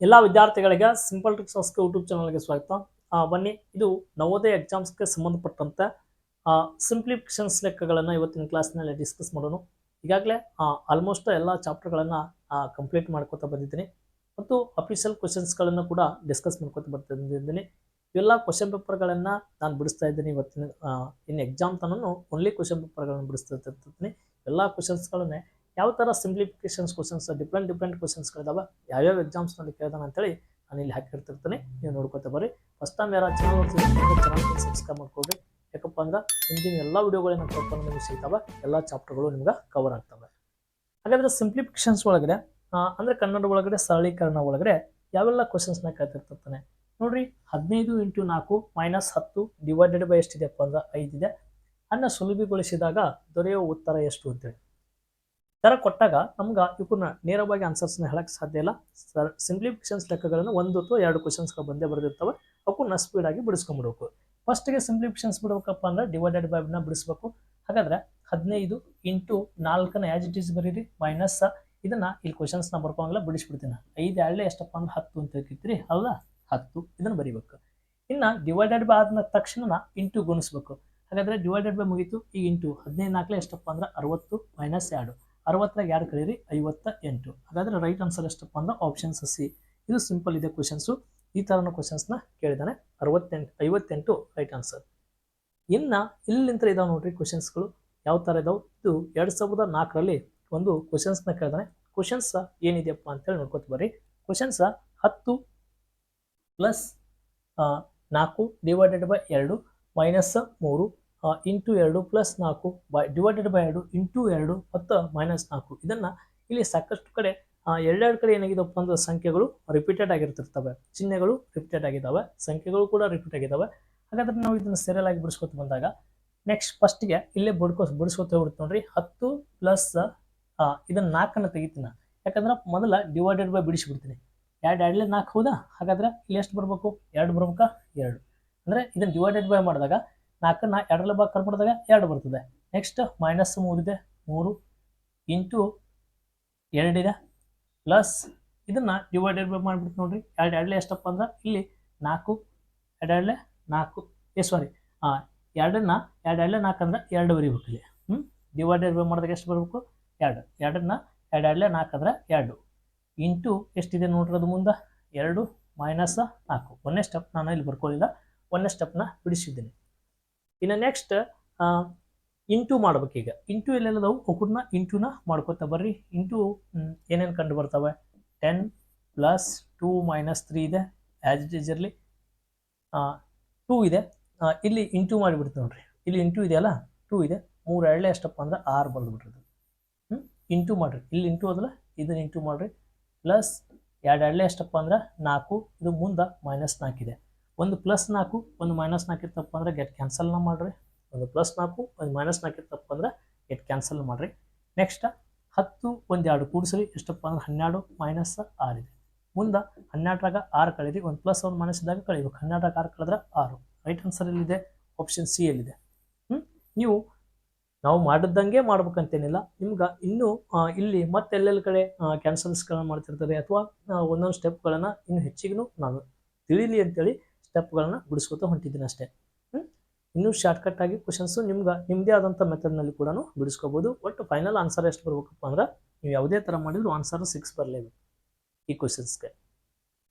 ಎಲ್ಲ ವಿದ್ಯಾರ್ಥಿಗಳಿಗೆ simple tricks ask YouTube ಚಾನಲ್ಗೆ ಸ್ವಾಗತ. ಬನ್ನಿ, ಇದು ನವೋದಯ ಎಕ್ಸಾಮ್ಸ್ಗೆ ಸಂಬಂಧಪಟ್ಟಂತೆ ಸಿಂಪ್ಲಿಫಿಕೇಶನ್ಸ್ ಲೆಕ್ಕಗಳನ್ನು ಇವತ್ತಿನ ಕ್ಲಾಸ್ನಲ್ಲಿ ಡಿಸ್ಕಸ್ ಮಾಡೋಣ. ಈಗಾಗಲೇ ಆಲ್ಮೋಸ್ಟ್ ಎಲ್ಲ ಚಾಪ್ಟರ್ಗಳನ್ನು ಕಂಪ್ಲೀಟ್ ಮಾಡ್ಕೋತಾ ಬಂದಿದ್ದೀನಿ. ಮತ್ತು ಅಫಿಷಿಯಲ್ ಕ್ವಶನ್ಸ್ಗಳನ್ನು ಕೂಡ ಡಿಸ್ಕಸ್ ಮಾಡ್ಕೋತಾ ಬರ್ತಾ ಇವೆಲ್ಲ ಕ್ವಶನ್ ಪೇಪರ್ಗಳನ್ನು ನಾನು ಬಿಡಿಸ್ತಾ ಇದ್ದೀನಿ ಇವತ್ತಿನ ಇನ್ ಇನ್ನು ಎಕ್ಸಾಮ್ ತನೂ ಓನ್ಲಿ ಕ್ವಶನ್ ಪೇಪರ್ಗಳನ್ನು ಬಿಡಿಸ್ತಾ ಇರ್ತೀನಿ ಎಲ್ಲ ಕ್ವಶನ್ಸ್ಗಳನ್ನೇ ಯಾವ ಥರ ಸಿಂಪ್ಲಿಫಿಕೇಶನ್ಸ್ ಕ್ವಶನ್ಸ್ ಡಿಫ್ರೆಂಟ್ ಡಿಫ್ರೆಂಟ್ ಕ್ವಶನ್ಸ್ಗಳಿದಾವೆ ಯಾವ್ಯಾವ ಎಕ್ಸಾಮ್ಸ್ನಲ್ಲಿ ಕೇಳ್ದಾನ ಅಂತೇಳಿ ನಾನು ಇಲ್ಲಿ ಹಾಕಿರ್ತಿರ್ತೀನಿ. ನೀವು ನೋಡ್ಕೊತಾ ಬರ್ರಿ. ಫಸ್ಟ್ ಟೈಮ್ ಯಾರು ಚಾನಲ್ ಚಾನಲ್ ಸಬ್ಸ್ಕ್ರೈಬ್ ಮಾಡ್ಕೊಡ್ರಿ ಯಾಕಪ್ಪ ಅಂದ್ರೆ ಹಿಂದಿನ ಎಲ್ಲ ವಿಡಿಯೋಗಳನ್ನ ಕರ್ಕೊಂಡು ನಿಮಗೆ ಸಿಗ್ತಾವೆ, ಎಲ್ಲ ಚಾಪ್ಟರ್ಗಳು ನಿಮ್ಗೆ ಕವರ್ ಆಗ್ತವೆ. ಹಾಗಾದ್ರೆ ಸಿಂಪ್ಲಿಫಿಕೇಶನ್ಸ್ ಒಳಗಡೆ ಅಂದರೆ ಕನ್ನಡ ಒಳಗಡೆ, ಸರಳೀಕರಣ ಒಳಗಡೆ ಯಾವೆಲ್ಲ ಕ್ವಶನ್ಸ್ನ ಕೇಳ್ತಿರ್ತಾನೆ ನೋಡ್ರಿ, ಹದಿನೈದು ಇಂಟು ನಾಲ್ಕು ಮೈನಸ್ ಹತ್ತು ಡಿವೈಡೆಡ್ ಬೈ ಎಷ್ಟಿದೆಯಪ್ಪ ಅಂದ್ರೆ ಐದಿದೆ. ಅನ್ನ ಸುಲಭಗೊಳಿಸಿದಾಗ ದೊರೆಯುವ ಉತ್ತರ ಎಷ್ಟು ಅಂತೇಳಿ. ಥರ ಕೊಟ್ಟಾಗ ನಮ್ಗೆ ಇವನ್ನ ನೇರವಾಗಿ ಆನ್ಸರ್ಸ್ನ ಹೇಳಕ್ಕೆ ಸಾಧ್ಯ ಇಲ್ಲ. ಸರ್ ಸಿಂಪ್ಲಿಫಿಕೇಶನ್ಸ್ ಲೆಕ್ಕಗಳನ್ನು ಒಂದು ಅಥವಾ ಎರಡು ಕ್ವಶನ್ಸ್ಗಳು ಬಂದೇ ಬರೆದಿರ್ತವೆ. ನ ಸ್ಪೀಡಾಗಿ ಬಿಡಿಸ್ಕೊಂಡ್ಬಿಡ್ಬೇಕು ಫಸ್ಟ್ಗೆ ಸಿಂಪ್ಲಿಫಿಕೇಶನ್ಸ್ ಬಿಡ್ಬೇಕಪ್ಪ ಅಂದ್ರೆ ಡಿವೈಡೆಡ್ ಬೈನ ಬಿಡಿಸ್ಬೇಕು. ಹಾಗಾದ್ರೆ ಹದಿನೈದು ಇಂಟು ನಾಲ್ಕನ ಆ್ಯಸ್ ಇಟ್ ಈಸ್ ಬರೀರಿ ಮೈನಸ್ ಇದನ್ನ ಇಲ್ಲಿ ಕ್ವಶನ್ಸ್ನ ಬರ್ಕೊಂಗಿಲ್ಲ ಬಿಡಿಸ್ಬಿಡ್ತೀನಿ. ಐದು ಎರಡೇ ಎಷ್ಟಪ್ಪ ಅಂದ್ರೆ ಹತ್ತು ಅಂತ ಹೇಳ್ತಿತ್ರಿ ಹೌದಾ? ಹತ್ತು. ಇದನ್ನ ಬರಿಬೇಕು. ಇನ್ನು ಡಿವೈಡೆಡ್ ಬೈ ಆದ ತಕ್ಷಣ ಇಂಟು ಗುಣಿಸ್ಬೇಕು. ಹಾಗಾದ್ರೆ ಡಿವೈಡೆಡ್ ಬೈ ಮುಗೀತು. ಈ ಇಂಟು ಹದಿನೈದು ನಾಲ್ಕಲೆ ಎಷ್ಟಪ್ಪ ಅಂದ್ರೆ ಅರವತ್ತು ಮೈನಸ್ ಎರಡು. ಅರವತ್ತರಾಗ ಎರಡು ಕಳೀರಿ ಐವತ್ತ ಎಂಟು ಹಾಗಾದ್ರೆ ರೈಟ್ ಆನ್ಸರ್ ಎಷ್ಟಪ್ಪ ಅಂದ್ರೆ ಆಪ್ಷನ್ಸ್ ಸಿ. ಇದು ಸಿಂಪಲ್ ಇದೆ ಕ್ವಶನ್ಸು ಈ ಥರನೂ ಕ್ವಶನ್ಸ್ನ ಕೇಳಿದಾನೆ. ಅರವತ್ತೆಂಟು, ಐವತ್ತೆಂಟು ರೈಟ್ ಆನ್ಸರ್ ಇನ್ನು ಇಲ್ಲಿಂತ ಇದಾವೆ ನೋಡ್ರಿ ಕ್ವಶನ್ಸ್ಗಳು ಯಾವ ಥರ ಇದಾವೆ? ಇದು ಎರಡು ಸಾವಿರದ ನಾಲ್ಕರಲ್ಲಿ ಒಂದು ಕ್ವಶನ್ಸ್ನ ಕೇಳಿದಾನೆ. ಕ್ವಶನ್ಸ್ ಏನಿದೆಯಪ್ಪ ಅಂತೇಳಿ ನೋಡ್ಕೊತ ಬರ್ರಿ. ಕ್ವಶನ್ಸ್ ಹತ್ತು ಪ್ಲಸ್ ನಾಲ್ಕು ಡಿವೈಡೆಡ್ ಬೈ ಎರಡು ಮೈನಸ್ ಮೂರು ಇಂಟು ಎರಡು ಪ್ಲಸ್ ನಾಲ್ಕು ಬೈ ಡಿವೈಡೆಡ್ ಬೈ ಎರಡು ಇಂಟು ಎರಡು ಮತ್ತು ಮೈನಸ್ ನಾಲ್ಕು. ಇದನ್ನು ಇಲ್ಲಿ ಸಾಕಷ್ಟು ಕಡೆ ಎರಡೆರಡು ಕಡೆ ಏನಾಗಿದೆಪ್ಪ ಅಂದ್ರೆ ಸಂಖ್ಯೆಗಳು ರಿಪೀಟೆಡ್ ಆಗಿರ್ತಿರ್ತವೆ. ಚಿಹ್ನೆಗಳು ರಿಪೀಟೆಡ್ ಆಗಿದ್ದಾವೆ ಸಂಖ್ಯೆಗಳು ಕೂಡ ರಿಪೀಟ್ ಆಗಿದ್ದಾವೆ ಹಾಗಾದ್ರೆ ನಾವು ಇದನ್ನು ಸೆರಿಯಲ್ ಆಗಿ ಬಿಡಿಸ್ಕೊತ ಬಂದಾಗ ನೆಕ್ಸ್ಟ್ ಫಸ್ಟ್ಗೆ ಇಲ್ಲೇ ಬಡ್ಕೋ, ಬಿಡಿಸ್ಕೊತ ಹೋಗ್ಬಿಡ್ತು ನೋಡ್ರಿ. ಹತ್ತು ಪ್ಲಸ್ ಇದನ್ನು ನಾಲ್ಕನ್ನು ತೆಗಿತೀನಿ. ಯಾಕಂದ್ರೆ ಮೊದಲ ಡಿವೈಡೆಡ್ ಬೈ ಬಿಡಿಸ್ಬಿಡ್ತೀನಿ. ಎರಡು, ಎರಡಲೇ ನಾಲ್ಕು ಹೌದಾ? ಹಾಗಾದ್ರೆ ಇಲ್ಲಿ ಎಷ್ಟು ಬರಬೇಕು? ಎರಡು ಬರ್ಬೇಕಾ? ಎರಡು. ಅಂದರೆ ಇದನ್ನು ಡಿವೈಡೆಡ್ ಬೈ ಮಾಡಿದಾಗ ನಾಲ್ಕನ್ನ ಎರಡರಲ್ಲಿ ಭಾಗ ಕಟ್ ಮಾಡಿದಾಗ ಎರಡು ಬರ್ತದೆ. ನೆಕ್ಸ್ಟ್ ಮೈನಸ್ ಮೂರಿದೆ ಮೂರು ಇಂಟು ಎರಡಿದೆ ಪ್ಲಸ್ ಇದನ್ನು ಡಿವೈಡೆಡ್ ಬೈ ಮಾಡಿಬಿಟ್ಟು ನೋಡಿರಿ. ಎರಡು ಎರಡಲೇ ಎಷ್ಟಪ್ಪ ಅಂದ್ರೆ ಇಲ್ಲಿ ನಾಲ್ಕು ಎರಡೆರಡಲೆ ನಾಲ್ಕು. ಏ ಸಾರಿ ಹಾಂ ಎರಡನ್ನ, ಎರಡು ಎರಡಲೇ ನಾಲ್ಕು ಅಂದ್ರೆ ಎರಡು ಬರಿಬೇಕು ಇಲ್ಲಿ. ಹ್ಞೂ ಡಿವೈಡೆಡ್ ಬೈ ಮಾಡಿದಾಗ ಎಷ್ಟು ಬರಬೇಕು? ಎರಡು. ಎರಡನ್ನ, ಎರಡು ಎರಡಲೆ ನಾಲ್ಕು ಅಂದ್ರೆ ಎರಡು. ಇಂಟು ಎಷ್ಟಿದೆ ನೋಡ್ರಿ ಅದು ಮುಂದೆ? ಎರಡು ಮೈನಸ್ ನಾಲ್ಕು. ಒಂದೇ ಸ್ಟೆಪ್ ನಾನು ಇಲ್ಲಿ ಬರ್ಕೊಳ್ಳಿಲ್ಲ. ಒಂದನೇ ಸ್ಟೆಪ್ನ ಬಿಡಿಸಿದ್ದೀನಿ. ಇನ್ನು ನೆಕ್ಸ್ಟ್ ಇಂಟು ಮಾಡ್ಬೇಕು ಈಗ. ಇಂಟು ಎಲ್ಲೆಲ್ಲದವು ಒಕ್ಕೂಟನ ಇಂಟುನ ಮಾಡ್ಕೋತಾ ಬರ್ರಿ. ಇಂಟು ಏನೇನು ಕಂಡು ಬರ್ತವೆ? Ten plus two minus three ಇದೆ. ಆ್ಯಸ್ ಇಟ್ ಈಸ್ ಇರಲಿ ಟೂ ಇದೆ. ಇಲ್ಲಿ ಇಂಟು ಮಾಡಿಬಿಡ್ತೀವಿ ನೋಡ್ರಿ. ಇಲ್ಲಿ ಇಂಟು ಇದೆಯಲ್ಲ ಟೂ ಇದೆ. ಮೂರು ಎರಡಲೇ ಎಷ್ಟಪ್ಪ ಅಂದ್ರೆ ಆರು ಬರೆದು ಬಿಟ್ರದು ಹ್ಞೂ ಇಂಟು ಮಾಡಿರಿ. ಇಲ್ಲಿ ಇಂಟು ಅದಲ್ಲ? ಇದನ್ನು ಇಂಟು ಮಾಡಿರಿ. ಪ್ಲಸ್ ಎರಡು ಎರಡಲೇ ಎಷ್ಟಪ್ಪ ಅಂದ್ರೆ ನಾಲ್ಕು. ಇದು ಮುಂದೆ ಮೈನಸ್ ನಾಲ್ಕಿದೆ ಒಂದು ಪ್ಲಸ್ ನಾಲ್ಕು, ಒಂದು ಮೈನಸ್ ನಾಲ್ಕು ಇತ್ತಪ್ಪ ಅಂದ್ರೆ ಗೆಟ್ ಕ್ಯಾನ್ಸಲ್ನ ಮಾಡಿರಿ. ಒಂದು ಪ್ಲಸ್ ನಾಲ್ಕು, ಒಂದು ಮೈನಸ್ ನಾಲ್ಕು ಅಂದ್ರೆ ಗೆಟ್ ಕ್ಯಾನ್ಸಲ್ ಮಾಡಿರಿ. ನೆಕ್ಸ್ಟ್ ಹತ್ತು, ಒಂದು ಎರಡು ಕೂಡಿಸ್ರಿ ಎಷ್ಟಪ್ಪ ಅಂದ್ರೆ ಹನ್ನೆರಡು ಮೈನಸ್ ಆರಿದೆ ಮುಂದೆ ಹನ್ನೆರಡರಾಗ ಆರು ಕಳೀರಿ, ಒಂದು ಪ್ಲಸ್ ಒಂದು ಮೈನಸ್ ಇದ್ದಾಗ ಕಳಿಬೇಕು. ಹನ್ನೆರಡರಾಗ ಆರು ಕಳೆದ್ರೆ ಆರು. ರೈಟ್ ಆನ್ಸರ್ ಎಲ್ಲಿದೆ? ಆಪ್ಷನ್ ಸಿ ಎಲ್ಲಿದೆ? ನೀವು ನಾವು ಮಾಡಿದ್ದಂಗೆ ಮಾಡ್ಬೇಕಂತೇನಿಲ್ಲ. ನಿಮ್ಗೆ ಇನ್ನೂ ಇಲ್ಲಿ ಮತ್ತೆ ಎಲ್ಲೆಲ್ಲಿ ಕಡೆ ಕ್ಯಾನ್ಸಲ್ಸ್ಗಳನ್ನ ಮಾಡ್ತಿರ್ತಾರೆ ಅಥವಾ ಒಂದೊಂದು ಸ್ಟೆಪ್ಗಳನ್ನು ಇನ್ನು ಹೆಚ್ಚಿಗೂ ನಾನು ತಿಳಿಲಿ ಅಂತೇಳಿ ಸ್ಟೆಪ್ಗಳನ್ನ ಬಿಡಿಸ್ಕೊತಾ ಹೊಂಟಿದ್ದೀನಿ ಅಷ್ಟೇ? ಇನ್ನೂ ಶಾರ್ಟ್ಕಟ್ ಆಗಿ ಕ್ವಶನ್ಸು ನಿಮ್ಗೆ ನಿಮ್ಮದೇ ಆದಂಥ ಮೆಥಡ್ನಲ್ಲಿ ಕೂಡ ಬಿಡಿಸ್ಕೋಬೋದು ಒಟ್ಟು ಫೈನಲ್ ಆನ್ಸರ್ ಎಷ್ಟು ಬರ್ಬೇಕಪ್ಪ ಅಂದ್ರೆ ನೀವು ಯಾವುದೇ ಥರ ಮಾಡಿದ್ರು ಆನ್ಸರ್ ಸಿಕ್ಸ್ ಬರಲೇಬೇಕು ಈ ಕ್ವಶನ್ಸ್ಗೆ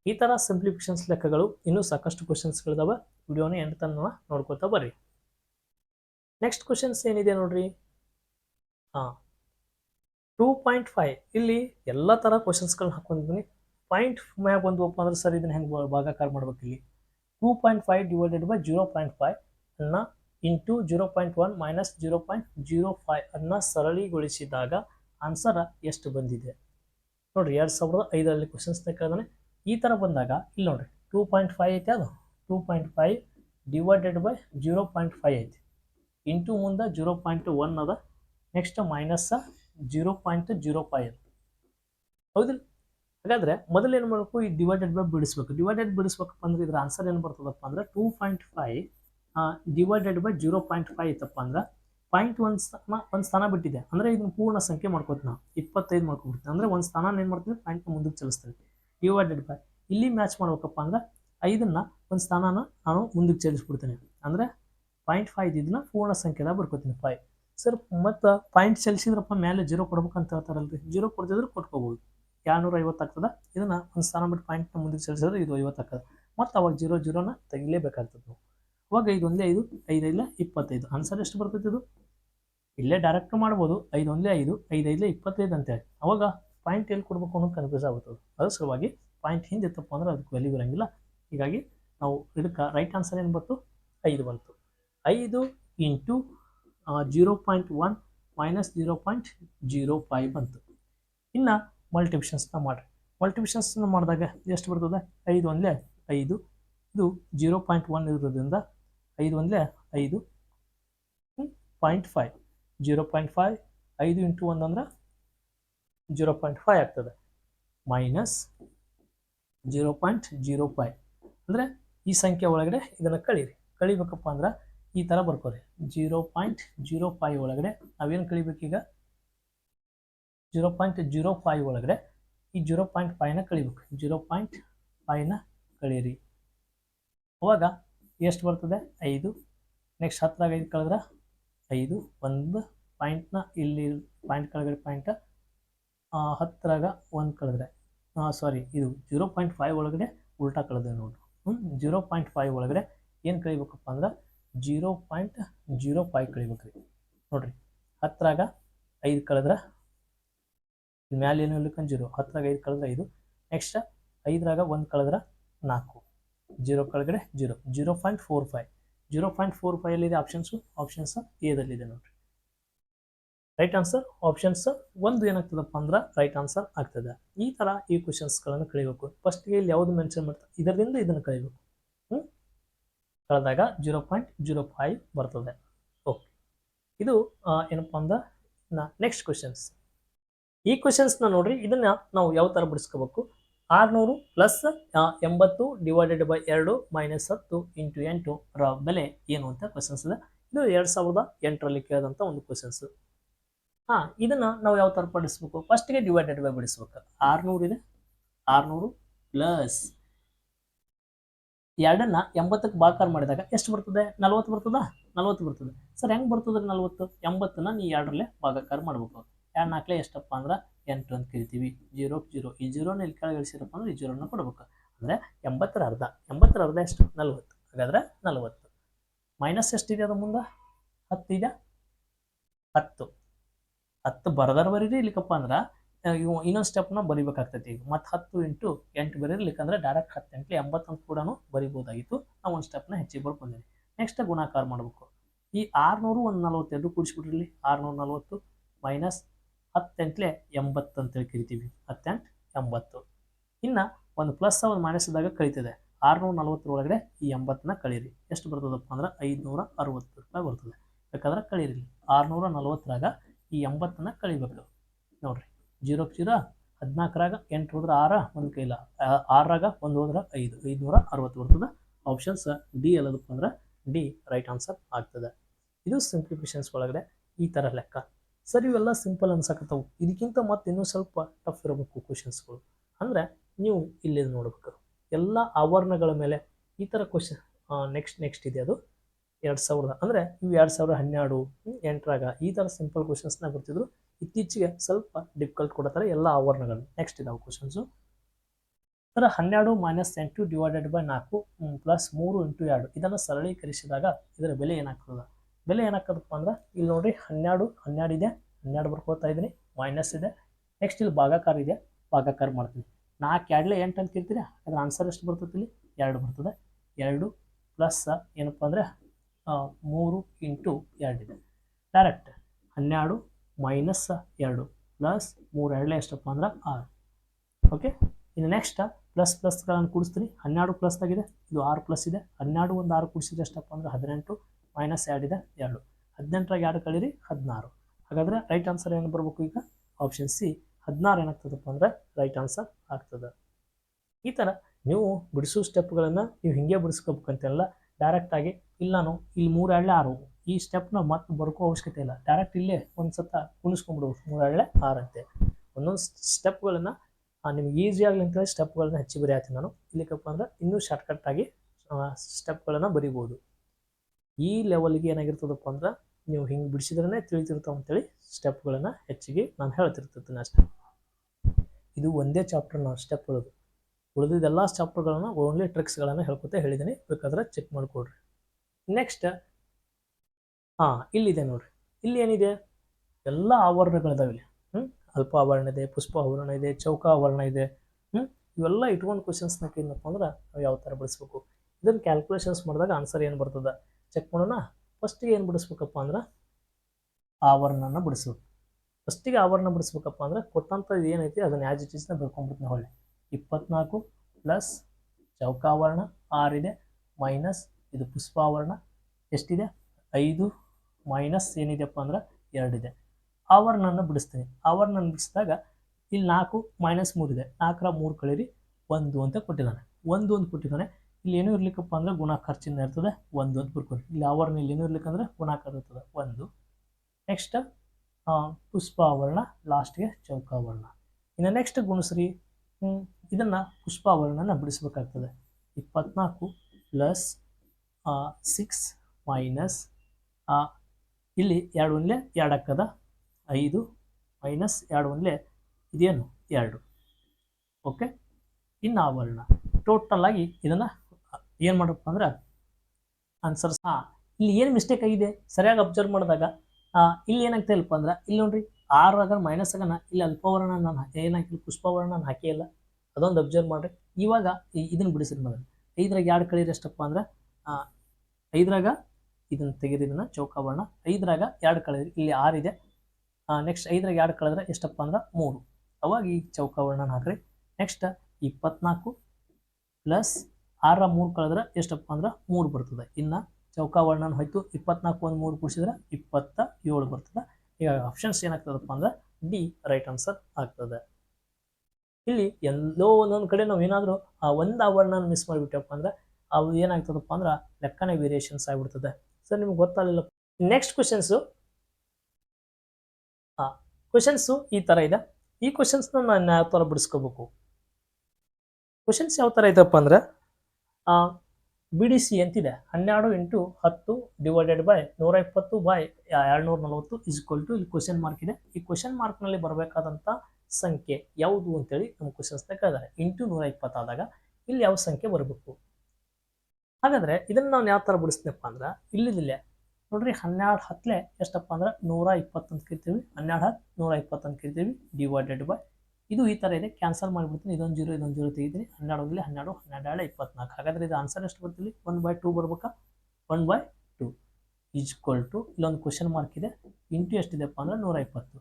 ಈ ಥರ ಸಿಂಪ್ಲಿಫಿಕೇಶನ್ಸ್ ಲೆಕ್ಕಗಳು ಇನ್ನೂ ಸಾಕಷ್ಟು ಕ್ವಶನ್ಸ್ಗಳಿದಾವೆ ವಿಡಿಯೋನ ಎಂಡ್ ತನಕ ನೋಡ್ಕೋತಾ ಬರ್ರಿ. ನೆಕ್ಸ್ಟ್ ಕ್ವಶನ್ಸ್ ಏನಿದೆ ನೋಡ್ರಿ? ಹಾಂ. ಟೂ ಪಾಯಿಂಟ್ ಫೈವ್ ಇಲ್ಲಿ ಎಲ್ಲ ಥರ ಕ್ವಶನ್ಸ್ಗಳನ್ನ ಹಾಕೊಂಡಿದ್ದೀನಿ ಪಾಯಿಂಟ್ ಮ್ಯಾಗ ಬಂದ್ವಪ್ಪ ಅಂದ್ರೆ ಸರ್ ಇದನ್ನ ಹೆಂಗೆ ಭಾಗಾಕಾರ ಮಾಡ್ಬೇಕು ಇಲ್ಲಿ two point five divided by zero point five ಅನ್ನ into zero point one minus zero point zero five ಅನ್ನ ಸರಳಿಗೊಳಿಸಿದಾಗ ಆನ್ಸರ್ ಎಷ್ಟು ಬಂದಿದೆ? ನೋಡಿರಿ, ಎರಡು ಸಾವಿರದ ಐದರಲ್ಲಿ ಕ್ವಶನ್ಸ್ನ ಕೇಳಿದಾನೆ. ಈ ಥರ ಬಂದಾಗ, ಇಲ್ಲಿ ನೋಡಿರಿ ಟೂ ಪಾಯಿಂಟ್ ಫೈವ್ ಐತೆ ಅದು. Two point five divided by zero point five ಐತಿ. ಇಂಟು ಮುಂದೆ ಜೀರೋ ಪಾಯಿಂಟ್ ಒನ್ ಅದ. Next minus zero point zero five ಹೌದಿಲ್ಲ? ಹಾಗಾದ್ರೆ ಮೊದಲು ಏನು ಮಾಡಬೇಕು? ಈ ಡಿವೈಡೆಡ್ ಬೈ ಬಿಡಿಸ್ಬೇಕು. ಡಿವೈಡೆಡ್ ಬಿಡಿಸ್ಬೇಕಪ್ಪ ಅಂದ್ರೆ ಇದ್ರ ಆನ್ಸರ್ ಏನು ಬರ್ತದಪ್ಪ ಅಂದ್ರೆ two point five divided by zero point five ಇತ್ತಪ್ಪ ಅಂದ್ರೆ ಪಾಯಿಂಟ್ ಒಂದು ಸ್ಥಾನ ಒಂದು ಸ್ಥಾನ ಬಿಟ್ಟಿದೆ. ಅಂದ್ರೆ ಇದನ್ನ ಪೂರ್ಣ ಸಂಖ್ಯೆ ಮಾಡ್ಕೋತ ನಾವು. ಇಪ್ಪತ್ತೈದು ಮಾಡ್ಕೊಬಿಡ್ತೀನಿ. ಅಂದರೆ ಒಂದು ಸ್ಥಾನ ಏನು ಮಾಡ್ತೀನಿ? ಪಾಯಿಂಟ್ ಮುಂದಕ್ಕೆ ಚಲಿಸ್ತೀವಿ ಡಿವೈಡೆಡ್ ಬೈ ಇಲ್ಲಿ ಮ್ಯಾಚ್ ಮಾಡ್ಬೇಕಪ್ಪ ಅಂದ್ರೆ ಐದನ್ನ ಒಂದು ಸ್ಥಾನನ ನಾನು ಮುಂದಕ್ಕೆ ಚಲಿಸ್ಬಿಡ್ತೀನಿ. ಅಂದ್ರೆ ಪಾಯಿಂಟ್ ಫೈವ್ ಇದನ್ನ ಪೂರ್ಣ ಸಂಖ್ಯೆದಾಗ ಬರ್ಕೋತೀನಿ. ಫೈವ್ ಸರ್, ಮತ್ತು ಪಾಯಿಂಟ್ ಚಲಿಸಿದ್ರಪ್ಪ ಮೇಲೆ ಜೀರೋ ಕೊಡ್ಬೇಕಂತ ಹೇಳ್ತಾರಲ್ರಿ. ಜೀರೋ ಕೊಡ್ತಿದ್ರೆ ಕೊಟ್ಕೋಬೋದು. ಎರಡ್ನೂರ ಐವತ್ತು ಆಗ್ತದೆ? ಇದನ್ನ ಒಂದು ಸ್ಥಾನ ಬಿಟ್ಟು ಪಾಯಿಂಟ್ನ ಮುಂದಕ್ಕೆ ಚಲಿಸಿದ್ರೆ ಇದು ಐವತ್ತು ಆಗ್ತದೆ. ಮತ್ತು ಅವಾಗ ಜೀರೋ ಜೀರೋನ ತೆಗಿಲೇಬೇಕಾಗ್ತದೆ ನಾವು. ಅವಾಗ ಐದು ಒಂದೇ ಐದು ಐದು ಐದಲೇ ಇಪ್ಪತ್ತೈದು. ಆನ್ಸರ್ ಎಷ್ಟು ಬರ್ತೈತೆ ಇದು? ಇಲ್ಲೇ ಡೈರೆಕ್ಟ್ ಮಾಡ್ಬೋದು. ಐದು ಒಂದೇ ಐದು ಐದು ಇಲ್ಲ ಇಪ್ಪತ್ತೈದು ಅಂತೇಳಿ ಅವಾಗ ಪಾಯಿಂಟ್ ಎಲ್ಲಿ ಕೊಡ್ಬೇಕು ಅನ್ನೋದು ಕನ್ಫ್ಯೂಸ್ ಆಗುತ್ತದೆ. ಅದ್ರ ಸಲುವಾಗಿ ಪಾಯಿಂಟ್ ಹಿಂದೆ ಅಂದ್ರೆ ಅದಕ್ಕೆ ವ್ಯಾಲ್ಯೂ ಇರೋಂಗಿಲ್ಲ. ಹೀಗಾಗಿ ನಾವು ಇದಕ್ಕೆ ರೈಟ್ ಆನ್ಸರ್ ಏನು ಬಂತು? ಐದು ಬಂತು. ಐದು into zero point one minus zero point zero five ಬಂತು. ಇನ್ನು ಮಲ್ಟಿಪ್ಷನ್ಸ್ನ ಮಾಡಿರಿ. ಮಲ್ಟಿಪ್ಷನ್ಸ್ನ ಮಾಡಿದಾಗ ಎಷ್ಟು ಬರ್ತದೆ? ಐದು ಒಂದಲೇ ಐದು. ಇದು ಜೀರೋ ಪಾಯಿಂಟ್ ಒನ್ ಇರೋದ್ರಿಂದ ಐದು ಒಂದಲೇ ಐದು point five. Zero point five, ಐದು ಇಂಟು ಒಂದು ಅಂದ್ರೆ ಜೀರೋ ಪಾಯಿಂಟ್ ಫೈವ್ ಆಗ್ತದೆ. Minus zero point zero five. ಅಂದರೆ ಈ ಸಂಖ್ಯೆ ಒಳಗಡೆ ಇದನ್ನು ಕಳೀರಿ. ಕಳಿಬೇಕಪ್ಪ ಅಂದ್ರೆ ಈ ಥರ ಬರ್ಕೋರಿ. ಜೀರೋ ಪಾಯಿಂಟ್ ಜೀರೋ ಫೈವ್ ಒಳಗಡೆ ನಾವೇನು ಕಳಿಬೇಕೀಗ? ಜೀರೋ ಪಾಯಿಂಟ್ ಜೀರೋ ಫೈವ್ ಒಳಗಡೆ ಈ ಜೀರೋ ಪಾಯಿಂಟ್ ಫೈವ್ನ ಕಳಿಬೇಕು. ಜೀರೋ ಪಾಯಿಂಟ್ ಫೈವ್ನ ಕಳೀರಿ. ಅವಾಗ ಎಷ್ಟು ಬರ್ತದೆ? ಐದು. ನೆಕ್ಸ್ಟ್ ಹತ್ತರಾಗ ಐದು ಕಳೆದ್ರೆ ಐದು. ಒಂದು ಪಾಯಿಂಟ್ನ ಇಲ್ಲಿ ಪಾಯಿಂಟ್ ಕೆಳಗಡೆ ಪಾಯಿಂಟ್ ಹತ್ತರಾಗ ಒಂದು ಕಳೆದ್ರೆ ಸಾರಿ, ಇದು ಜೀರೋ ಪಾಯಿಂಟ್ ಫೈವ್ ಒಳಗಡೆ ಉಲ್ಟಾ ಕಳೆದ್ರೆ ನೋಡ್ರಿ ಹ್ಞೂ ಜೀರೋ ಪಾಯಿಂಟ್ ಫೈವ್ ಒಳಗಡೆ ಏನು ಕಳಿಬೇಕಪ್ಪ ಅಂದ್ರೆ ಜೀರೋ ಪಾಯಿಂಟ್ ಜೀರೋ ಫೈವ್ ಕಳಿಬೇಕ್ರಿ. ನೋಡಿರಿ, ಹತ್ತರಾಗ ಐದು ಕಳೆದ್ರೆ ಮ್ಯಾಲೆ ಏನು ಇರ್ಲಿಕ್ಕಂದ್ರೆ ಜೀರೋ. ಹತ್ತರಾಗ ಐದು ಕಳೆದ್ರೆ ಐದು. ನೆಕ್ಸ್ಟ್ ಐದರಾಗ ಒಂದು ಕಳೆದ್ರೆ ನಾಲ್ಕು. ಜೀರೋ ಕೆಳಗಡೆ zero. Zero point four five. Zero point four five ಎಲ್ಲಿದೆ ಆಪ್ಷನ್ಸು ಆಪ್ಷನ್ಸ್ ಎದಲ್ಲಿದೆ ನೋಡ್ರಿ. ರೈಟ್ ಆನ್ಸರ್ ಆಪ್ಷನ್ಸ್ ಒಂದು ಏನಾಗ್ತದಪ್ಪ ಅಂದ್ರೆ ರೈಟ್ ಆನ್ಸರ್ ಆಗ್ತದೆ. ಈ ಥರ ಈ ಕ್ವಶನ್ಸ್ಗಳನ್ನು ಕಳಿಬೇಕು. ಫಸ್ಟ್ಗೆ ಇಲ್ಲಿ ಯಾವುದು ಮೆನ್ಷನ್ ಮಾಡ್ತಾರೆ ಇದರಿಂದ ಇದನ್ನು ಕಳಿಬೇಕು. ಹ್ಞೂ ಕಳೆದಾಗ ಜೀರೋ ಪಾಯಿಂಟ್ ಜೀರೋ ಫೈವ್ ಬರ್ತದೆ. ಓಕೆ ಇದು ಏನಪ್ಪ ಅಂದ್ರೆ ನೆಕ್ಸ್ಟ್ ಕ್ವಶನ್ಸ್ ಈ ಕ್ವಶನ್ಸ್ನ ನೋಡ್ರಿ, ಇದನ್ನ ನಾವು ಯಾವ ಥರ ಬಿಡಿಸ್ಕೋಬೇಕು? ಆರುನೂರು ಪ್ಲಸ್ ಎಂಬತ್ತು ಡಿವೈಡೆಡ್ ಬೈ ಎರಡು ಮೈನಸ್ ಹತ್ತು ಇಂಟು ಎಂಟು ರ ಬೆಲೆ ಏನು ಅಂತ ಕ್ವಶನ್ಸ್ ಇದೆ. ಇದು ಎರಡು ಸಾವಿರದ ಎಂಟರಲ್ಲಿ ಕೇಳಿದಂಥ ಒಂದು ಕ್ವಶನ್ಸ್ ಹಾಂ, ಇದನ್ನ ನಾವು ಯಾವ ಥರ ಬಿಡಿಸ್ಬೇಕು? ಫಸ್ಟ್ಗೆ ಡಿವೈಡೆಡ್ ಬೈ ಬಿಡಿಸ್ಬೇಕು. ಆರುನೂರು ಇದೆ. ಆರುನೂರು ಪ್ಲಸ್ ಎರಡನ್ನ ಎಂಬತ್ತಕ್ಕೆ ಭಾಗಾಕಾರ ಮಾಡಿದಾಗ ಎಷ್ಟು ಬರ್ತದೆ? ನಲ್ವತ್ತು ಬರ್ತದ? ನಲ್ವತ್ತು ಬರ್ತದೆ. ಸರ್, ಹೆಂಗೆ ಬರ್ತದೆ ನಲ್ವತ್ತು? ಎಂಬತ್ತನ್ನ ನೀ ಎರಡರಲ್ಲೇ ಭಾಗಾಕಾರ ಮಾಡ್ಬೇಕು. ಎರಡು ನಾಲ್ಕಲೆ ಎಷ್ಟಪ್ಪ ಅಂದ್ರೆ ಎಂಟು ಅಂತ ಕರಿತೀವಿ. Zero zero. ಈ ಜೀರೋನ ಇಲ್ಲಿ ಕೆಳಗೆ ಇಳಿಸಿರಪ್ಪ ಅಂದ್ರೆ ಈ ಜೀರೋನ ಕೊಡ್ಬೇಕು. ಅಂದರೆ ಎಂಬತ್ತರ ಅರ್ಧ. ಎಂಬತ್ತರ ಅರ್ಧ ಎಷ್ಟು? ನಲ್ವತ್ತು. ಹಾಗಾದ್ರೆ ನಲ್ವತ್ತು. ಮೈನಸ್ ಎಷ್ಟಿದೆ ಅದು ಮುಂದೆ? ಹತ್ತು ಇದೆ? ಹತ್ತು. ಹತ್ತು ಬರದಾರ ಬರೀರಿ ಇಲ್ಲಿಕಪ್ಪ ಅಂದ್ರೆ ಇವು ಇನ್ನೊಂದು ಸ್ಟೆಪ್ನ ಬರಿಬೇಕಾಗ್ತೈತಿ. ಈಗ ಮತ್ತು ಹತ್ತು ಇಂಟು ಎಂಟು ಬರೀರ್ಲಿಕ್ಕಂದ್ರೆ ಡೈರೆಕ್ಟ್ ಹತ್ತು ಎಂಟ್ಲಿ ಎಂಬತ್ತೊಂದು ಕೂಡ ಬರಿಬೋದಾಗಿತ್ತು. ನಾವು ಒಂದು ಸ್ಟೆಪ್ನ ಹೆಚ್ಚಿಗೆ ಬರ್ಕೊಂಡೀನಿ ನೆಕ್ಸ್ಟ್ ಗುಣಾಕಾರ ಮಾಡಬೇಕು. ಈ ಆರುನೂರು ಒಂದು ನಲ್ವತ್ತೆರಡು ಕೂಡಿಸ್ಬಿಟ್ರಿ ಆರುನೂರ ನಲವತ್ತು ಮೈನಸ್ ಹತ್ತೆಂಟ್ಲೆ ಎಂಬತ್ತು ಅಂತೇಳಿ ಕರಿತೀವಿ. ಹತ್ತೆಂಟು ಎಂಬತ್ತು. ಇನ್ನು ಒಂದು ಪ್ಲಸ್ ಒಂದು ಮೈನಸ್ ಇದ್ದಾಗ ಕಳೀತದೆ. ಆರುನೂರ ನಲ್ವತ್ತರ ಒಳಗಡೆ ಈ ಎಂಬತ್ತನ್ನ ಕಳೀರಿ. ಎಷ್ಟು ಬರ್ತದಪ್ಪ ಅಂದ್ರೆ ಐದುನೂರ ಅರವತ್ತು ರೂಪಾಯಿ ಬರ್ತದೆ. ಬೇಕಾದ್ರೆ ಕಳೀರಿ ಆರುನೂರ ನಲ್ವತ್ತರಾಗ ಈ ಎಂಬತ್ತನ್ನ ಕಳಿಬೇಕು. ನೋಡ್ರಿ. ಜೀರೋ ಜೀರೋ, ಹದಿನಾಲ್ಕರಾಗ ಎಂಟು ಹೋದ್ರೆ ಆರ, ಒಂದು ಕೈಲ. ಆರಾಗ ಒಂದು ಹೋದ್ರೆ ಐದು. ಐದುನೂರ ಅರವತ್ತು ಬರ್ತದೆ. ಆಪ್ಷನ್ಸ್ ಡಿ ಎಲ್ಲದಪ್ಪ ಅಂದ್ರೆ ಡಿ ರೈಟ್ ಆನ್ಸರ್ ಆಗ್ತದೆ. ಇದು ಸಿಂಪ್ಲಿಫಿಕೇಶನ್ಸ್ ಒಳಗಡೆ ಈ ಥರ ಲೆಕ್ಕ. ಸರ್, ಇವೆಲ್ಲ ಸಿಂಪಲ್ ಅನ್ಸಕತ್ತವು. ಇದಕ್ಕಿಂತ ಮತ್ತೆ ಇನ್ನೂ ಸ್ವಲ್ಪ ಟಫ್ ಇರಬೇಕು ಕ್ವಶನ್ಸ್ಗಳು ಅಂದರೆ ನೀವು ಇಲ್ಲಿ ನೋಡ್ಬೇಕು. ಎಲ್ಲ ಆವರಣಗಳ ಮೇಲೆ ಈ ಥರ ಕ್ವಶನ್ ನೆಕ್ಸ್ಟ್ ನೆಕ್ಸ್ಟ್ ಇದೆ ಅದು. ಎರಡು ಸಾವಿರದ, ಅಂದರೆ ಇವು ಎರಡು ಸಾವಿರದ ಹನ್ನೆರಡು ಎಂಟರಾಗ ಈ ಥರ ಸಿಂಪಲ್ ಕ್ವಶನ್ಸ್ನ ಬರ್ತಿದ್ರು. ಇತ್ತೀಚೆಗೆ ಸ್ವಲ್ಪ ಡಿಫಿಕಲ್ಟ್ ಕೊಡ್ತಾರೆ ಎಲ್ಲ ಆವರಣಗಳು ನೆಕ್ಸ್ಟ್ ಇದಾವೆ ಕ್ವಶನ್ಸು ಸರ್ ಹನ್ನೆರಡು ಮೈನಸ್ ಎಂಟು ಡಿವೈಡೆಡ್ ಬೈ ನಾಲ್ಕು ಪ್ಲಸ್ ಮೂರು ಇಂಟು ಎರಡು. ಇದನ್ನು ಸರಳೀಕರಿಸಿದಾಗ ಇದರ ಬೆಲೆ ಏನಾಗ್ತದೆ? ಬೆಲೆ ಏನಾಗ್ತದಪ್ಪ ಅಂದ್ರೆ ಇಲ್ಲಿ ನೋಡ್ರಿ ಹನ್ನೆರಡು ಹನ್ನೆರಡು ಇದೆ, ಹನ್ನೆರಡು ಬರ್ಕೋತಾ ಇದ್ದೀನಿ ಮೈನಸ್ ಇದೆ. ನೆಕ್ಸ್ಟ್ ಇಲ್ಲಿ ಭಾಗಾಕಾರ ಇದೆ, ಭಾಗಾಕಾರ ಮಾಡ್ತೀನಿ. ನಾಲ್ಕು ಎರಡಲೇ ಎಂಟು ಅಂತ ಇರ್ತೀರಾ ಅದ್ರ ಆನ್ಸರ್ ಎಷ್ಟು ಬರ್ತದೆ ಇಲ್ಲಿ? ಎರಡು ಬರ್ತದೆ. ಎರಡು ಪ್ಲಸ್ ಏನಪ್ಪ ಅಂದರೆ ಮೂರು ಇಂಟು ಎರಡು ಇದೆ. ಡೈರೆಕ್ಟ್ ಹನ್ನೆರಡು ಮೈನಸ್ ಎರಡು ಪ್ಲಸ್ ಮೂರು ಎರಡಲೇ ಎಷ್ಟಪ್ಪ ಅಂದ್ರೆ, ಆರು. ಓಕೆ ಇನ್ನು ನೆಕ್ಸ್ಟ್ ಪ್ಲಸ್ ಪ್ಲಸ್ಗಳನ್ನು ಕೂಡಿಸ್ತೀನಿ. ಹನ್ನೆರಡು ಪ್ಲಸ್ದಾಗಿದೆ ಇದು ಆರು ಪ್ಲಸ್ ಇದೆ. ಹನ್ನೆರಡು ಒಂದು ಆರು ಕೂಡಿಸಿದ್ರೆ ಎಷ್ಟಪ್ಪ ಅಂದ್ರೆ, ಹದಿನೆಂಟು. ಮೈನಸ್ ಎರಡು ಇದೆ, ಎರಡು. ಹದಿನೆಂಟರಾಗ ಎರಡು ಕಳೀರಿ? ಹದಿನಾರು. ಹಾಗಾದರೆ ರೈಟ್ ಆನ್ಸರ್ ಏನು ಬರಬೇಕು ಈಗ? ಆಪ್ಷನ್ ಸಿ ಹದಿನಾರು ಏನಾಗ್ತದಪ್ಪ ಅಂದರೆ ರೈಟ್ ಆನ್ಸರ್ ಆಗ್ತದೆ. ಈ ಥರ ನೀವು ಬಿಡಿಸೋ ಸ್ಟೆಪ್ಗಳನ್ನು ನೀವು ಹಿಂಗೆ ಬಿಡಿಸ್ಕೋಬೇಕಂತೆಲ್ಲ ಡೈರೆಕ್ಟಾಗಿ ಇಲ್ಲ ನಾನು ಇಲ್ಲಿ ಮೂರು ಎಳ್ಳೆ ಆರು. ಈ ಸ್ಟೆಪ್ನ ಮತ್ತೆ ಬರ್ಕೋ ಅವಶ್ಯಕತೆ ಇಲ್ಲ. ಡೈರೆಕ್ಟ್ ಇಲ್ಲೇ ಒಂದು ಸತ ಕುಣಿಸ್ಕೊಂಡ್ಬಿಡ್ಬೇಕು. ಮೂರು ಹಳ್ಳೆ ಆರಂತೆ ಒಂದೊಂದು ಸ್ಟೆಪ್ಗಳನ್ನು ನಿಮ್ಗೆ ಈಸಿ ಆಗಲಿ ಅಂತೇಳಿ ಸ್ಟೆಪ್ಗಳನ್ನ ಹೆಚ್ಚಿ ಬರೆಯತ್ತೀನಿ ನಾನು. ಇಲ್ಲಿಕಪ್ಪ ಅಂದ್ರೆ ಇನ್ನೂ ಶಾರ್ಟ್ಕಟ್ಟಾಗಿ ಸ್ಟೆಪ್ಗಳನ್ನು ಬರಿಬೋದು. ಈ ಲೆವೆಲ್ಗೆ ಏನಾಗಿರ್ತದಪ್ಪ ಅಂದ್ರೆ ನೀವು ಹಿಂಗೆ ಬಿಡಿಸಿದ್ರೇ ತಿಳಿತಿರ್ತಾವ ಅಂತೇಳಿ ಸ್ಟೆಪ್ಗಳನ್ನು ಹೆಚ್ಚಿಗೆ ನಾನು ಹೇಳ್ತಿರ್ತೀನಿ ಅಷ್ಟೇ. ಇದು ಒಂದೇ ಚಾಪ್ಟರ್ ನಾವು ಸ್ಟೆಪ್ ಉಳಿದು ಉಳಿದಿದ್ದೆಲ್ಲ ಚಾಪ್ಟರ್ಗಳನ್ನು ಓನ್ಲಿ ಟ್ರಿಕ್ಸ್ಗಳನ್ನು ಹೇಳ್ಕೊತ ಹೇಳಿದ್ದೀನಿ ಬೇಕಾದ್ರೆ ಚೆಕ್ ಮಾಡಿಕೊಡ್ರಿ. ನೆಕ್ಸ್ಟ್ ಹಾಂ, ಇಲ್ಲಿದೆ ನೋಡ್ರಿ. ಇಲ್ಲಿ ಏನಿದೆ? ಎಲ್ಲ ಆವರಣಗಳಿದಾವೆ ಇಲ್ಲಿ. ಹ್ಞೂ ಅಲ್ಪ ಆವರಣ ಇದೆ, ಪುಷ್ಪ ಆವರಣ ಇದೆ, ಚೌಕ ಆವರಣ ಇದೆ. ಹ್ಞೂ ಇವೆಲ್ಲ ಇಟ್ಕೊಂಡು ಕ್ವಶನ್ಸ್ನ ಏನಪ್ಪ ಅಂದ್ರೆ ನಾವು ಯಾವ ಥರ ಬಿಡಿಸ್ಬೇಕು ಇದನ್ನು ಕ್ಯಾಲ್ಕುಲೇಷನ್ಸ್ ಮಾಡಿದಾಗ ಆನ್ಸರ್ ಏನು ಬರ್ತದೆ? ಚೆಕ್ ಮಾಡೋಣ. ಫಸ್ಟಿಗೆ ಏನು ಬಿಡಿಸ್ಬೇಕಪ್ಪ ಅಂದ್ರೆ ಆವರಣನ ಬಿಡಿಸ್ಬೇಕು. ಫಸ್ಟಿಗೆ ಆವರಣ ಬಿಡಿಸ್ಬೇಕಪ್ಪ ಅಂದ್ರೆ ಕೊಟ್ಟಂಥದ್ದು ಏನೈತಿ ಅದನ್ನು ಆ್ಯಸ್ ಇಟ್ ಈಸ್ನ ಬರ್ಕೊಂಡ್ಬಿಡ್ತೀನಿ ಹೊಳ್ಳಿ. ಇಪ್ಪತ್ನಾಲ್ಕು ಪ್ಲಸ್ ಚೌಕಾವರಣ ಆರಿದೆ ಮೈನಸ್ ಇದು ಪುಷ್ಪಾವರಣ ಎಷ್ಟಿದೆ? ಐದು ಮೈನಸ್ ಏನಿದೆಪ್ಪ ಅಂದ್ರೆ ಎರಡಿದೆ ಆವರಣನ ಬಿಡಿಸ್ತೀನಿ. ಆವರಣನ ಬಿಡಿಸಿದಾಗ ಇಲ್ಲಿ ನಾಲ್ಕು ಮೈನಸ್ ಮೂರಿದೆ ನಾಲ್ಕರ ಮೂರು ಕಳೀರಿ ಒಂದು ಅಂತ ಕೊಟ್ಟಿದ್ದಾನೆ. ಒಂದು ಅಂತ ಕೊಟ್ಟಿದ್ದಾನೆ. ಇಲ್ಲಿ ಏನೂ ಇರ್ಲಿಕ್ಕಪ್ಪ ಅಂದ್ರೆ ಗುಣ ಖರ್ಚಿಂದ ಇರ್ತದೆ. ಒಂದು ಅಂತ ಬರ್ಕೊಳ್ಳಿ ಇಲ್ಲಿ ಆವರಣ ಇಲ್ಲಿ ಏನೂ ಇರ್ಲಿಕ್ಕಂದ್ರೆ ಗುಣಾಕಾರ ಇರ್ತದೆ. ಒಂದು. ನೆಕ್ಸ್ಟ್ ಪುಷ್ಪ ಆವರಣ ಲಾಸ್ಟ್ಗೆ ಚೌಕಾವರಣ. ಇನ್ನು ನೆಕ್ಸ್ಟ್ ಗುಣಸ್ರಿ ಇದನ್ನು ಪುಷ್ಪಾವರಣನ ಬಿಡಿಸ್ಬೇಕಾಗ್ತದೆ. ಇಪ್ಪತ್ನಾಲ್ಕು ಪ್ಲಸ್ ಸಿಕ್ಸ್ ಮೈನಸ್ ಇಲ್ಲಿ ಎರಡು ಒಂದ್ಲೆ ಎರಡು ಹಾಕದ ಐದು ಮೈನಸ್ ಎರಡು ಒಂದ್ಲೆ ಇದೇನು? ಎರಡು. ಓಕೆ ಇನ್ನು ಆವರಣ ಟೋಟಲ್ ಆಗಿ ಇದನ್ನು ಏನು ಮಾಡಪ್ಪ ಅಂದ್ರೆ ಆನ್ಸರ್ಸ್ ಹಾಂ ಇಲ್ಲಿ ಏನು ಮಿಸ್ಟೇಕ್ ಆಗಿದೆ? ಸರಿಯಾಗಿ ಅಬ್ಸರ್ವ್ ಮಾಡಿದಾಗ ಇಲ್ಲಿ ಏನಾಗ್ತಾ ಇಲ್ಲಪ್ಪ ಅಂದ್ರೆ, ಇಲ್ಲಿ ನೋಡ್ರಿ, ಆರು ಆಗ ಮೈನಸ್ ಆಗನ ಇಲ್ಲಿ ಅಲ್ಪವರ್ಣ ನಾನು ಏನಾಗಿಲ್ಲ ಪುಷ್ಪವರ್ಣ ನಾನು ಹಾಕೇ ಇಲ್ಲ. ಅದೊಂದು ಅಬ್ಸರ್ವ್ ಮಾಡ್ರಿ. ಇವಾಗ ಇದನ್ನ ಬಿಡಿಸಿರಿ ಮೊದಲು. ಐದ್ರಾಗ ಎರಡು ಕಳೀರಿ ಎಷ್ಟಪ್ಪ ಅಂದ್ರೆ ಐದ್ರಾಗ ಇದನ್ನ ತೆಗೆದು ಚೌಕಾವರ್ಣ ಐದ್ರಾಗ ಎರಡು ಕಳೆದ್ರಿ ಇಲ್ಲಿ ಆರಿದೆ ನೆಕ್ಸ್ಟ್ ಐದ್ರಾಗ ಎರಡು ಕಳೆದ್ರೆ ಎಷ್ಟಪ್ಪ ಅಂದ್ರೆ, ಮೂರು. ಅವಾಗ ಈ ಚೌಕಾವರ್ಣನ ಹಾಕ್ರಿ. ನೆಕ್ಸ್ಟ್ ಇಪ್ಪತ್ನಾಲ್ಕು ಪ್ಲಸ್ ಆರ ಮೂರು ಕಳೆದ್ರೆ ಎಷ್ಟಪ್ಪ ಅಂದ್ರೆ ಮೂರು ಬರ್ತದೆ. ಇನ್ನು ಚೌಕಾವರ್ಣನ ಹೋಯ್ತು, ಇಪ್ಪತ್ನಾಲ್ಕು ಒಂದು ಮೂರು ಕೂಡಿಸಿದ್ರೆ ಇಪ್ಪತ್ತ ಏಳು ಬರ್ತದೆ. ಈಗ ಆಪ್ಷನ್ಸ್ ಏನಾಗ್ತದಪ್ಪ ಅಂದ್ರೆ ಡಿ ರೈಟ್ ಆನ್ಸರ್ ಆಗ್ತದೆ. ಇಲ್ಲಿ ಎಲ್ಲೋ ಒಂದೊಂದು ಕಡೆ ನಾವು ಏನಾದರೂ ಆ ಒಂದು ಅವರ್ಣನ ಮಿಸ್ ಮಾಡಿಬಿಟ್ಟಪ್ಪ ಅಂದ್ರೆ ಅವು ಏನಾಗ್ತದಪ್ಪ ಅಂದ್ರೆ ಲೆಕ್ಕನೇ ವೇರಿಯೇಷನ್ಸ್ ಆಗಿಬಿಡ್ತದೆ. ಸರ್ ನಿಮ್ಗೆ ಗೊತ್ತಾಗಲಿಲ್ಲ. ನೆಕ್ಸ್ಟ್ ಕ್ವಶನ್ಸು ಹಾಂ ಕ್ವಶನ್ಸು ಈ ಥರ ಇದೆ. ಈ ಕ್ವಶನ್ಸ್ನ ನಾನು ಯಾವ ಥರ ಬಿಡಿಸ್ಕೋಬೇಕು? ಕ್ವಶನ್ಸ್ ಯಾವ ಥರ ಐತಪ್ಪ ಅಂದ್ರೆ ಬಿ ಡಿ ಸಿ ಅಂತಿದೆ. ಹನ್ನೆರಡು ಇಂಟು ಹತ್ತು ಡಿವೈಡೆಡ್ ಬೈ ನೂರ ಇಪ್ಪತ್ತು ಬೈ ಎರಡುನೂರ ನಲವತ್ತು ಇಸ್ಕೊಲ್ ಟು ಇಲ್ಲಿ ಕ್ವಶನ್ ಮಾರ್ಕ್ ಇದೆ. ಈ ಕ್ವಶನ್ ಮಾರ್ಕ್ನಲ್ಲಿ ಬರಬೇಕಾದಂಥ ಸಂಖ್ಯೆ ಯಾವುದು ಅಂತೇಳಿ ನಮ್ಮ ಕ್ವಶನ್ಸ್ನ ಕೇಳಿದ್ದಾರೆ. ಇಂಟು ನೂರ ಇಪ್ಪತ್ತಾದಾಗ ಇಲ್ಲಿ ಯಾವ ಸಂಖ್ಯೆ ಬರಬೇಕು? ಹಾಗಾದ್ರೆ ಇದನ್ನ ನಾವು ಯಾವ ಥರ ಬಿಡಿಸ್ತೀನಪ್ಪ ಅಂದ್ರೆ ಇಲ್ಲಿದಿಲ್ಲ ನೋಡ್ರಿ ಹನ್ನೆರಡು ಹತ್ತಲೆ ಎಷ್ಟಪ್ಪ ಅಂದ್ರೆ ನೂರ ಇಪ್ಪತ್ತಂತ ಕರಿತೀವಿ. ಹನ್ನೆರಡು ಹತ್ತು ನೂರ ಇಪ್ಪತ್ತಂತ ಕರಿತೀವಿ. ಡಿವೈಡೆಡ್ ಬೈ ಇದು ಈ ಥರ ಇದೆ. ಕ್ಯಾನ್ಸಲ್ ಮಾಡಿಬಿಡ್ತೀನಿ. ಇದೊಂದು ಜೀರೋ ಇದೊಂದು ಜೀರೋ ತೆಗಿತೀನಿ ಹನ್ನೆರಡು ಹೋಗಲಿ, ಹನ್ನೆರಡು ಹನ್ನೆರಡು, ಇಪ್ಪತ್ನಾಲ್ಕು. ಹಾಗಾದ್ರೆ ಇದು ಆನ್ಸರ್ ಎಷ್ಟು ಬರ್ತೀವಿ ಒನ್ ಬೈ ಟೂ ಬರ್ಬೇಕಾ? One by two is equal to ಇಲ್ಲೊಂದು ಕ್ವಶನ್ ಮಾರ್ಕ್ ಇದೆ. ಇಂಟು ಎಷ್ಟಿದೆಪ್ಪ ಅಂದ್ರೆ ನೂರ ಇಪ್ಪತ್ತು.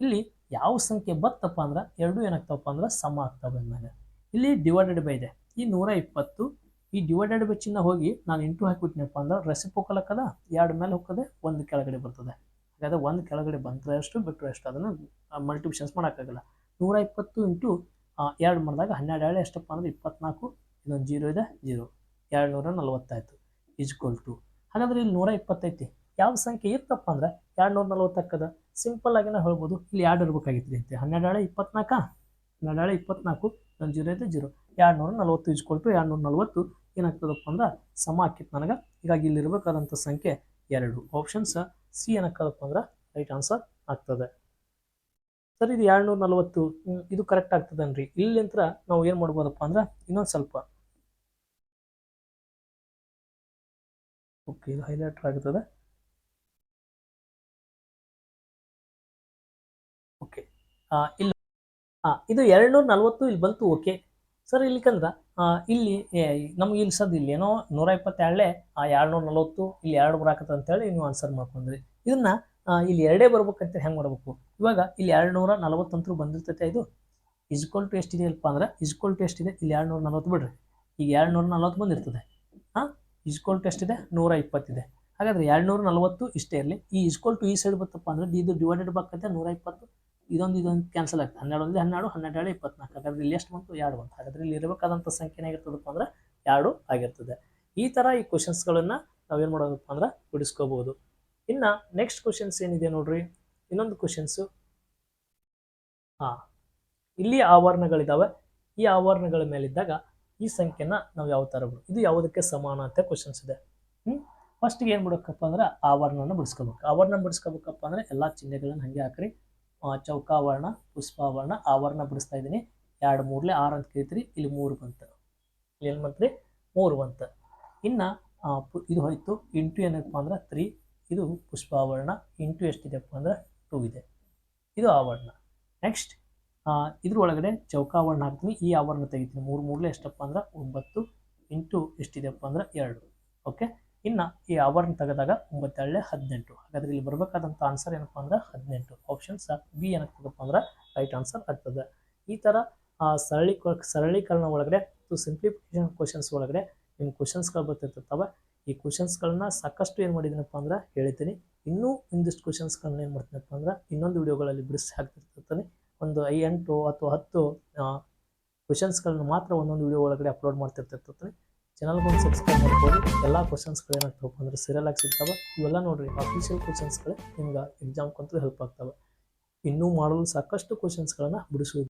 ಇಲ್ಲಿ ಯಾವ ಸಂಖ್ಯೆ ಬತ್ತಪ್ಪ ಅಂದ್ರೆ ಎರಡು ಏನಾಗ್ತಾವಪ್ಪ ಅಂದ್ರೆ ಸಮ ಆಗ್ತಾವೆ ಬಂದಮೇಲೆ ಇಲ್ಲಿ ಡಿವೈಡೆಡ್ ಬೈ ಇದೆ. ಈ ನೂರ ಇಪ್ಪತ್ತು, ಈ ಡಿವೈಡೆಡ್ ಬೈ ಚಿನ್ನ ಹೋಗಿ ನಾನು ಇಂಟು ಹಾಕಿಬಿಟ್ಟಿನಪ್ಪ ಅಂದ್ರೆ ರೆಸಿಪೋಕಲ್ ಹಾಕದ? ಎರಡು ಮೇಲೆ ಹೋಗ್ತದೆ, ಒಂದು ಕೆಳಗಡೆ ಬರ್ತದೆ. ಹಾಗಾದ್ರೆ ಒಂದು ಕೆಳಗಡೆ ಬಂದರೆ ಎಷ್ಟು ಬಿಟ್ಟರೆ ಎಷ್ಟು ಅದನ್ನು ಮಲ್ಟಿಪ್ಷನ್ಸ್ ಮಾಡೋಕ್ಕಾಗಲ್ಲ. ನೂರ ಇಪ್ಪತ್ತು ಇಂಟು ಎರಡು ಮಾಡಿದಾಗ ಹನ್ನೆರಡು ಎರಡು ಎಷ್ಟಪ್ಪ ಅಂದ್ರೆ ಇಪ್ಪತ್ನಾಲ್ಕು, ಇನ್ನೊಂದು ಜೀರೋ ಇದೆ, ಜೀರೋ. ಎರಡು ನೂರ ನಲ್ವತ್ತಾಯ್ತು ಈಜ್ಕೊಲ್ ಟು. ಹಾಗಾದ್ರೆ ಇಲ್ಲಿ ನೂರ ಇಪ್ಪತ್ತೈತಿ ಯಾವ ಸಂಖ್ಯೆ ಇತ್ತಪ್ಪ ಅಂದ್ರೆ ಎರಡು ನೂರ ನಲ್ವತ್ತಕ್ಕದ ಸಿಂಪಲ್ ಆಗಿ ನಾವು ಹೇಳ್ಬೋದು, ಇಲ್ಲಿ ಎರಡು ಇರ್ಬೇಕಾಗಿತ್ತು ಅಂತೆ. ಹನ್ನೆರಡು ಏಳೆ ಇಪ್ಪತ್ನಾಲ್ಕ? ಹನ್ನೆರಡು ಏಳೆ ಇಪ್ಪತ್ನಾಲ್ಕು ಒಂದು ಜೀರೋ ಇದೆ, ಜೀರೋ. ಎರಡು ನೂರ ನಲ್ವತ್ತು ಈಜ್ಕೊಲ್ ಎರಡು ನೂರ ನಲ್ವತ್ತು. ಏನಾಗ್ತದಪ್ಪ ಅಂದ್ರೆ ಸಮ ಆಕಿತ್ತು ನನಗೆ. ಹೀಗಾಗಿ ಇಲ್ಲಿ ಇರ್ಬೇಕಾದಂಥ ಸಂಖ್ಯೆ ಎರಡು. ಆಪ್ಷನ್ಸ್ ಸಿ ಏನಾಗ್ತದಪ್ಪ ಅಂದ್ರೆ ರೈಟ್ ಆನ್ಸರ್ ಆಗ್ತದೆ. ಸರ್ ಇದು ಎರಡು ನೂರ ನಲ್ವತ್ತು ಇದು ಕರೆಕ್ಟ್ ಆಗ್ತದನ್ರಿ. ಇಲ್ಲಿಂತ್ರ ನಾವು ಏನು ಮಾಡ್ಬೋದಪ್ಪ ಅಂದ್ರೆ ಇನ್ನೊಂದು ಸ್ವಲ್ಪ. ಓಕೆ ಇದು ಹೈಲೈಟರ್ ಆಗ್ತದೆ. ಓಕೆ ಇಲ್ಲಿ. ಇದು ಎರಡು ನೂರ ನಲ್ವತ್ತು ಇಲ್ಲಿ ಬಂತು ಓಕೆ ಸರ್ ಇಲ್ಲಿಕಂದ್ರೆ ಇಲ್ಲಿ ನಮ್ಗೆ ಇಲ್ಲಿ ಸದ್ ಇಲ್ಲಿ ಏನೋ ನೂರ ಇಪ್ಪತ್ತೆರಡೇ ಎರಡು ನೂರ ನಲ್ವತ್ತು ಇಲ್ಲಿ ಎರಡು ಬರಾಕತ್ತ ಅಂತೇಳಿ ನೀವು ಆನ್ಸರ್ ಮಾಡ್ಕೊಂಡ್ರಿ. ಇದನ್ನ ಇಲ್ಲಿ ಎರಡೇ ಬರ್ಬೇಕಂತ ಹೆಂಗೆ ಮಾಡ್ಬೇಕು? ಇವಾಗ ಇಲ್ಲಿ ಎರಡು ನೂರ ನಲವತ್ತಂತರೂ ಬಂದಿರ್ತೈತೆ ಇದು. ಇಸ್ಕೋಲ್ ಟು ಎಷ್ಟಿದೆ ಅಲ್ಪ ಅಂದ್ರೆ ಇಸ್ಕೋಲ್ ಟು ಎಷ್ಟಿದೆ? ಇಲ್ಲಿ ಎರಡು ನೂರ ನಲ್ವತ್ತು ಬಿಡ್ರಿ. ಈಗ ಎರಡು ನೂರ ನಲವತ್ತು ಬಂದಿರ್ತದೆ. ಹಾಂ ಇಸ್ಕೋಲ್ ಟು ಎಷ್ಟಿದೆ? ನೂರ ಇಪ್ಪತ್ತಿದೆ. ಹಾಗಾದ್ರೆ ಎರಡು ನೂರ ನಲ್ವತ್ತು ಇಷ್ಟೇ ಇರಲಿ. ಈ ಇಸ್ಕೋಲ್ ಟು ಈ ಸೈಡ್ ಬತ್ತಪ್ಪ ಅಂದ್ರೆ ಇದು ಡಿವೈಡೆಡ್ ಬಾಕತ್ತೆ ನೂರ ಇಪ್ಪತ್ತು. ಇದೊಂದು ಇದೊಂದು ಕ್ಯಾನ್ಸಲ್ ಆಗ್ತದೆ. ಹನ್ನೆರಡು ಒಂದು ಹನ್ನೆರಡು ಹನ್ನೆರಡು ಎರಡು ಇಪ್ಪತ್ನಾಲ್ಕು. ಹಾಗಾದ್ರೆ ಇಲ್ಲಿ ಎಷ್ಟು ಬಂತು? ಎರಡು ಬಂತು. ಹಾಗಾದ್ರೆ ಇಲ್ಲಿ ಇರಬೇಕಾದಂಥ ಸಂಖ್ಯೆ ಏನಾಗಿರ್ತದಪ್ಪ ಅಂದ್ರೆ, ಎರಡು ಆಗಿರ್ತದೆ. ಈ ಥರ ಈ ಕ್ವಶನ್ಸ್ಗಳನ್ನು ನಾವೇನು ಮಾಡೋದಪ್ಪ ಅಂದ್ರೆ, ಬಿಡಿಸ್ಕೋಬಹುದು. ಇನ್ನು ನೆಕ್ಸ್ಟ್ ಕ್ವಶನ್ಸ್ ಏನಿದೆ ನೋಡ್ರಿ? ಇನ್ನೊಂದು ಕ್ವಶನ್ಸು ಹಾ, ಇಲ್ಲಿ ಆವರಣಗಳಿದಾವೆ. ಈ ಆವರಣಗಳ ಮೇಲಿದ್ದಾಗ ಈ ಸಂಖ್ಯೆನ ನಾವು ಯಾವ ಥರ ಇದು ಯಾವುದಕ್ಕೆ ಸಮಾನ ಅಂತ ಕ್ವಶನ್ಸ್ ಇದೆ. ಹ್ಮ್? ಫಸ್ಟ್ಗೆ ಏನು ಬಿಡಬೇಕಪ್ಪ ಅಂದ್ರೆ ಆವರಣನ ಬಿಡಿಸ್ಕೋಬೇಕು. ಆವರಣ ಬಿಡಿಸ್ಕೋಬೇಕಪ್ಪ ಅಂದ್ರೆ ಎಲ್ಲ ಚಿಹ್ನೆಗಳನ್ನ ಹಂಗೆ ಹಾಕ್ರಿ. ಚೌಕಾವರಣ, ಪುಷ್ಪಾವರಣ, ಆವರಣ ಬಿಡಿಸ್ತಾ ಇದ್ದೀನಿ. ಎರಡು ಮೂರ್ಲೆ ಆರು ಅಂತ ಕೇಳ್ತೀರಿ, ಇಲ್ಲಿ ಮೂರು ಬಂತು. ಇಲ್ಲಿ ಏನು ಮಾಡ್ತೀರಿ ಮೂರು ಬಂತ. ಇನ್ನು ಇದು ಹೋಯ್ತು. ಇಂಟು ಏನಪ್ಪ ಅಂದ್ರೆ ತ್ರೀ ಇದು ಪುಷ್ಪಾವರಣ ಇಂಟು ಎಷ್ಟಿದೆಪ್ಪ ಅಂದ್ರೆ ಟೂ ಇದೆ. ಇದು ಆವರಣ. ನೆಕ್ಸ್ಟ್ ಇದ್ರೊಳಗಡೆ ಚೌಕಾವರಣ ಹಾಕ್ತೀನಿ ಈ ಆವರಣ ತೆಗಿತೀನಿ ಮೂರು ಮೂರಲೇ ಎಷ್ಟಪ್ಪ ಅಂದ್ರೆ ಒಂಬತ್ತು ಇಂಟು ಎಷ್ಟಿದೆಪ್ಪ ಅಂದ್ರೆ ಎರಡು. ಓಕೆ ಇನ್ನು ಈ ಆವರಣ ತೆಗೆದಾಗ ಒಂಬತ್ತೆರಡಲೆ ಹದಿನೆಂಟು. ಹಾಗಾದ್ರೆ ಇಲ್ಲಿ ಬರಬೇಕಾದಂಥ ಆನ್ಸರ್ ಏನಪ್ಪ ಅಂದ್ರೆ ಹದಿನೆಂಟು. ಆಪ್ಷನ್ಸ್ ಬಿ ಏನಾಗ್ತದಪ್ಪ ಅಂದ್ರೆ ರೈಟ್ ಆನ್ಸರ್ ಆಗ್ತದೆ. ಈ ಥರ ಆ, ಸರಳಿ ಸರಳೀಕರಣ ಒಳಗಡೆ ಸಿಂಪ್ಲಿಫಿಕೇಶನ್ ಕ್ವಶನ್ಸ್ ಒಳಗಡೆ ನಿಮ್ಮ ಕ್ವಶನ್ಸ್ಗಳು ಬರ್ತಿರ್ತಾವೆ. ಈ ಕ್ವಶನ್ಸ್ಗಳನ್ನ ಸಾಕಷ್ಟು ಏನು ಮಾಡಿದ್ದೀನಪ್ಪ ಅಂದ್ರೆ ಹೇಳ್ತೀನಿ ಇನ್ನೂ ಇಂದಿಷ್ಟು ಕ್ವಶನ್ಸ್ಗಳನ್ನ ಏನು ಮಾಡ್ತೀನಪ್ಪ ಅಂದ್ರೆ ಇನ್ನೊಂದು ವಿಡಿಯೋಗಳಲ್ಲಿ ಬಿಡಿಸಿ ಹಾಕ್ತಿರ್ತೀನಿ. ಒಂದು ಐ ಎಂಟು ಅಥವಾ ಹತ್ತು ಕ್ವಶನ್ಸ್ಗಳನ್ನ ಮಾತ್ರ ಒಂದೊಂದು ವಿಡಿಯೋ ಒಳಗಡೆ ಅಪ್ಲೋಡ್ ಮಾಡ್ತಿರ್ತಿರ್ತಾನೆ ಚಾನಲ್ಗೊಂದು ಸಬ್ಸ್ಕ್ರೈಬ್ ಮಾಡ್ಬೋದು ಎಲ್ಲ ಕ್ವಶನ್ಸ್ಗಳು ಏನಾಗ್ತವಪ್ಪ ಅಂದ್ರೆ ಸೀರಿಯಲ್ ಆಗಿ ಸಿಗ್ತಾವೆ. ಇವೆಲ್ಲ ನೋಡ್ರಿ ಅಫಿಷಿಯಲ್ ಕ್ವಶನ್ಸ್ಗಳೇ ನಿಮ್ಗೆ ಎಕ್ಸಾಮ್ಗಂತೂ ಹೆಲ್ಪ್ ಆಗ್ತವೆ. ಇನ್ನೂ ಮಾಡಲು ಸಾಕಷ್ಟು ಕ್ವಶನ್ಸ್ಗಳನ್ನು ಬಿಡಿಸುವುದು.